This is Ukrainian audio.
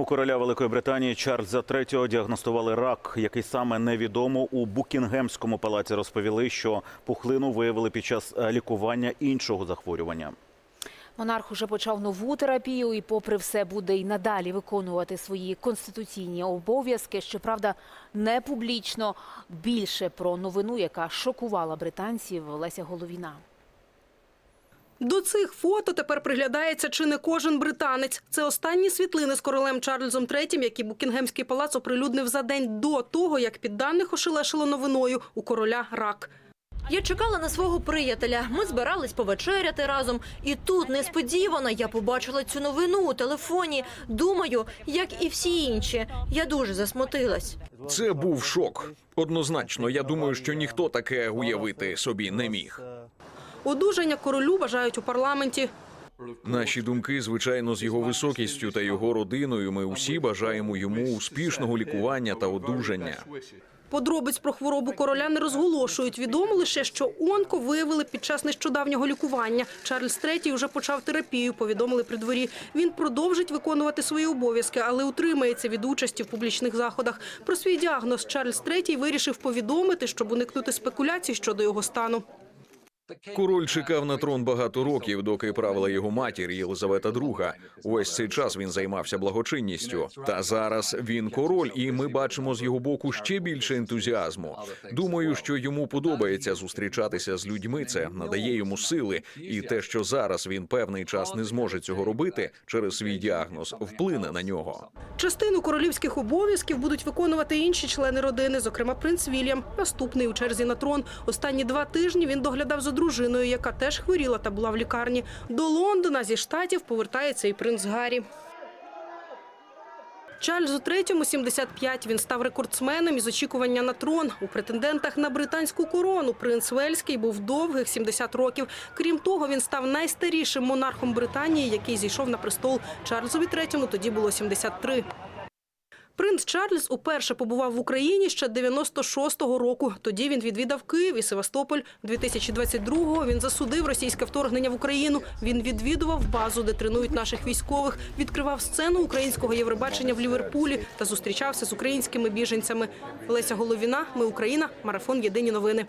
У короля Великої Британії Чарльза III діагностували рак, який саме невідомо у Букінгемському палаці розповіли, що пухлину виявили під час е, лікування іншого захворювання. Монарх уже почав нову терапію і, попри все, буде й надалі виконувати свої конституційні обов'язки. Щоправда, не публічно. Більше про новину, яка шокувала британців, Леся Головіна. До цих фото тепер приглядається чи не кожен британець. Це останні світлини з королем Чарльзом III, які Букінгемський палац оприлюднив за день до того, як підданих ошелешило новиною у короля рак. Я чекала на свого приятеля. Ми збирались повечеряти разом. І тут несподівано я побачила цю новину у телефоні. Думаю, як і всі інші. Я дуже засмутилась. Це був шок. Однозначно, я думаю, що ніхто таке уявити собі не міг. Одужання королю бажають у парламенті. Наші думки, звичайно, з його високістю та його родиною. Ми усі бажаємо йому успішного лікування та одужання. Подробиць про хворобу короля не розголошують. Відомо лише, що онко виявили під час нещодавнього лікування. Чарльз III вже почав терапію, повідомили при дворі. Він продовжить виконувати свої обов'язки, але утримається від участі в публічних заходах. Про свій діагноз Чарльз III вирішив повідомити, щоб уникнути спекуляцій щодо його стану. Король чекав на трон багато років, доки правила його матір Єлизавета II. Увесь цей час він займався благочинністю. Та зараз він король, і ми бачимо з його боку ще більше ентузіазму. Думаю, що йому подобається зустрічатися з людьми. Це надає йому сили, і те, що зараз він певний час не зможе цього робити через свій діагноз, вплине на нього. Частину королівських обов'язків будуть виконувати інші члени родини, зокрема принц Вільям, наступний у черзі на трон. Останні два тижні він доглядав за дружиною, яка теж хворіла та була в лікарні. До Лондона зі штатів повертається і принц Гаррі. Чарльзу III 75. Він став рекордсменом із очікування на трон. У претендентах на британську корону принц Вельський був довгих 70 років. Крім того, він став найстарішим монархом Британії, який зійшов на престол. Чарльзові III тоді було 73. Принц Чарльз уперше побував в Україні ще 96-го року. Тоді він відвідав Київ і Севастополь. 2022-го він засудив російське вторгнення в Україну. Він відвідував базу, де тренують наших військових, відкривав сцену українського Євробачення в Ліверпулі та зустрічався з українськими біженцями. Леся Головіна, ми Україна, марафон Єдині новини.